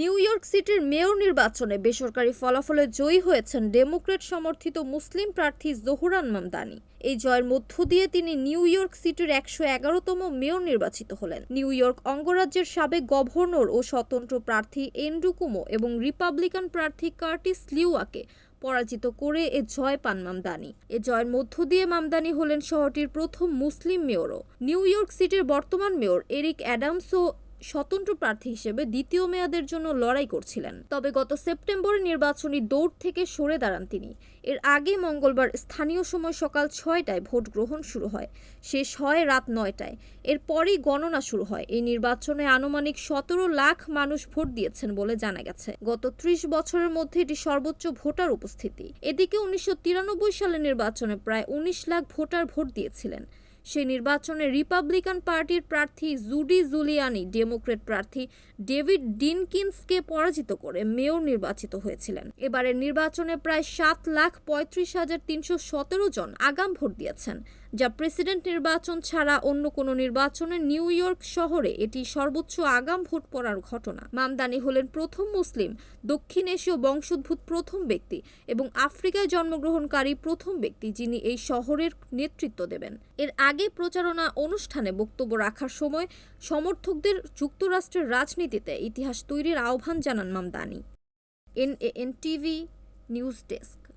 New York সিটির mayor নির্বাচনে বেসরকারি ফলাফলে জয়ী হয়েছেন ডেমোক্রেট সমর্থিত মুসলিম প্রার্থী জহুরান মামদানি। এই জয়ের মধ্য দিয়ে তিনি নিউ ইয়র্ক সিটির একশো এগারোতম মেয়র নির্বাচিত হলেন। নিউ ইয়র্ক অঙ্গরাজ্যের সাবেক গভর্নর ও স্বতন্ত্র প্রার্থী এন্ড্রু কুমো এবং রিপাবলিকান প্রার্থী কার্টিস লিওয়াকে পরাজিত করে এ জয় পান মামদানি। এ জয়ের মধ্য দিয়ে মামদানি হলেন শহরটির প্রথম মুসলিম মেয়রও। নিউ ইয়র্ক সিটির বর্তমান মেয়র এরিক অ্যাডামসও স্বতন্ত্র প্রার্থী হিসেবে দ্বিতীয় মেয়াদের জন্য লড়াই করছিলেন। তবে গত সেপ্টেম্বরে নির্বাচনী দৌড় থেকে সরে দাঁড়ান তিনি। এর আগে মঙ্গলবার স্থানীয় সময় সকাল ছয়টায় ভোট গ্রহণ শুরু হয়। শেষ হয় রাত নয়টায়। এরপরই গণনা শুরু হয়। এই নির্বাচনে আনুমানিক সতেরো লাখ মানুষ ভোট দিয়েছেন বলে জানা গেছে। গত ত্রিশ বছরের মধ্যে এটি সর্বোচ্চ ভোটার উপস্থিতি। এদিকে উনিশশো তিরানব্বই সালের নির্বাচনে প্রায় উনিশ লাখ ভোটার ভোট দিয়েছিলেন। সেই নির্বাচনে রিপাবলিকান পার্টির প্রার্থী জুডি জুলিয়ানি ডেমোক্রেট প্রার্থী ডেভিড ডিনকিন্সকে পরাজিত করে মেয়র নির্বাচিত হয়েছিলেন। এবারের নির্বাচনে প্রায় সাত লাখ পঁয়ত্রিশ হাজার তিনশো সতেরো জন আগাম ভোট দিয়েছেন। যা প্রেসিডেন্ট নির্বাচন ছাড়া অন্য কোনো নির্বাচনে নিউ ইয়র্ক শহরে এটি সর্বোচ্চ আগাম ভোট পড়ার ঘটনা। মামদানি হলেন প্রথম মুসলিম, দক্ষিণ এশীয় বংশোদ্ভূত প্রথম ব্যক্তি এবং আফ্রিকায় জন্মগ্রহণকারী প্রথম ব্যক্তি যিনি এই শহরের নেতৃত্ব দেবেন। এর আগে প্রচারণা অনুষ্ঠানে বক্তব্য রাখার সময় সমর্থকদের যুক্তরাষ্ট্রের রাজনীতিতে ইতিহাস তৈরির আহ্বান জানান Mamdani. N N TV, news desk.